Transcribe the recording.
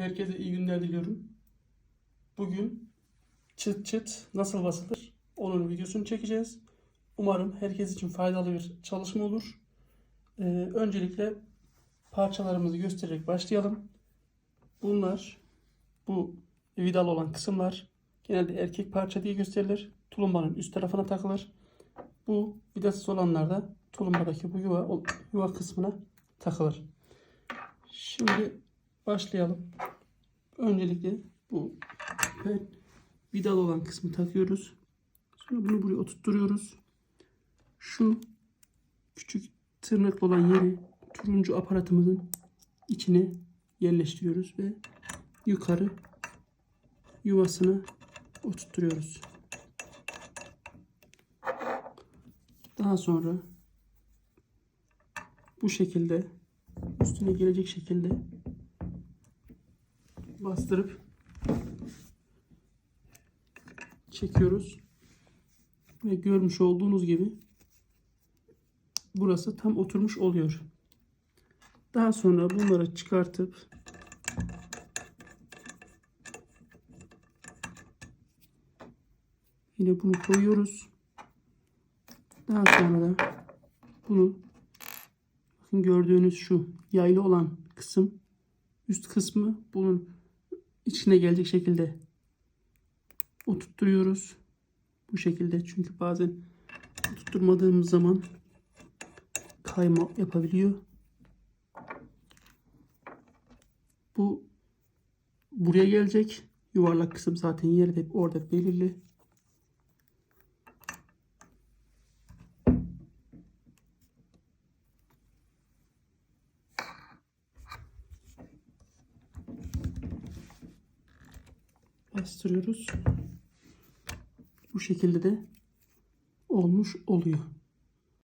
Herkese iyi günler diliyorum. Bugün çıt çıt nasıl basılır onun videosunu çekeceğiz. Umarım herkes için faydalı bir çalışma olur. Ee, öncelikle parçalarımızı göstererek başlayalım. Bunlar bu vidalı olan kısımlar genelde erkek parça diye gösterilir. Tulumbanın üst tarafına takılır. Bu vidasız olanlar da tulumbadaki bu yuva, yuva kısmına takılır. Şimdi başlayalım. Öncelikle bu ben vidalı olan kısmı takıyoruz. Sonra bunu buraya oturtturuyoruz. Şu küçük tırnaklı olan yeri turuncu aparatımızın içine yerleştiriyoruz ve yukarı yuvasına oturtturuyoruz. Daha sonra bu şekilde üstüne gelecek şekilde bastırıp çekiyoruz. Ve görmüş olduğunuz gibi burası tam oturmuş oluyor. Daha sonra bunları çıkartıp yine bunu koyuyoruz. Daha sonra da bunu bakın gördüğünüz şu yaylı olan kısım üst kısmı bunun içine gelecek şekilde oturtturuyoruz. Bu şekilde çünkü bazen oturtmadığımız zaman kayma yapabiliyor. Bu buraya gelecek. Yuvarlak kısım zaten yeri de orada belirli. Bastırıyoruz. Bu şekilde de olmuş oluyor.